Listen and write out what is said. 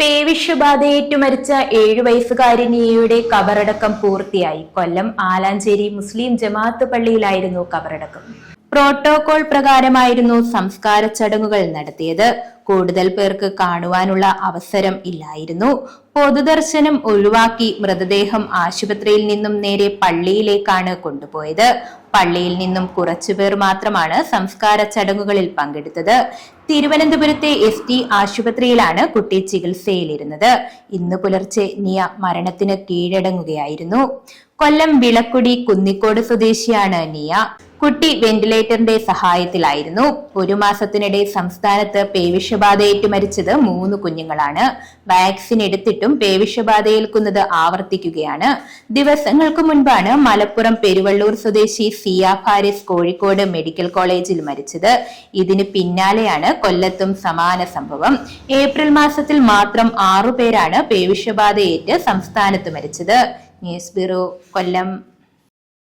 പേവിഷബാധയേറ്റു മരിച്ച ഏഴു വയസ്സുകാരി നിയയുടെ കബറടക്കം പൂർത്തിയായി. കൊല്ലം ആലാഞ്ചേരി മുസ്ലിം ജമാഅത്ത് പള്ളിയിലായിരുന്നു കബറടക്കം. പ്രോട്ടോകോൾ പ്രകാരമായിരുന്നു സംസ്കാര ചടങ്ങുകൾ നടത്തിയത്. കൂടുതൽ പേർക്ക് കാണുവാനുള്ള അവസരം ഇല്ലായിരുന്നു. പൊതുദർശനം ഒഴിവാക്കി മൃതദേഹം ആശുപത്രിയിൽ നിന്നും നേരെ പള്ളിയിലേക്കാണ് കൊണ്ടുപോയത്. പള്ളിയിൽ നിന്നും കുറച്ചുപേർ മാത്രമാണ് സംസ്കാര ചടങ്ങുകളിൽ പങ്കെടുത്തത്. തിരുവനന്തപുരത്തെ എസ് ടി ആശുപത്രിയിലാണ് കുട്ടി ചികിത്സയിലിരുന്നത്. ഇന്ന് പുലർച്ചെ നിയ മരണത്തിന് കീഴടങ്ങുകയായിരുന്നു. കൊല്ലം വിളക്കുടി കുന്നിക്കോട് സ്വദേശിയാണ് നിയ. കുട്ടി വെന്റിലേറ്ററിന്റെ സഹായത്തിലായിരുന്നു. ഒരു മാസത്തിനിടെ സംസ്ഥാനത്ത് പേവിഷബാധയേറ്റ് മരിച്ചത് മൂന്ന് കുഞ്ഞുങ്ങളാണ്. വാക്സിൻ എടുത്തിട്ടും പേവിഷബാധയേൽക്കുന്നത് ആവർത്തിക്കുകയാണ്. ദിവസങ്ങൾക്ക് മുൻപാണ് മലപ്പുറം പെരുവള്ളൂർ സ്വദേശി സിയ ഫാരിസ് കോഴിക്കോട് മെഡിക്കൽ കോളേജിൽ മരിച്ചത്. ഇതിന് പിന്നാലെയാണ് കൊല്ലത്തും സമാന സംഭവം. ഏപ്രിൽ മാസത്തിൽ മാത്രം ആറു പേരാണ് പേവിഷബാധയേറ്റ് സംസ്ഥാനത്ത് മരിച്ചത്. News bureau Kollam.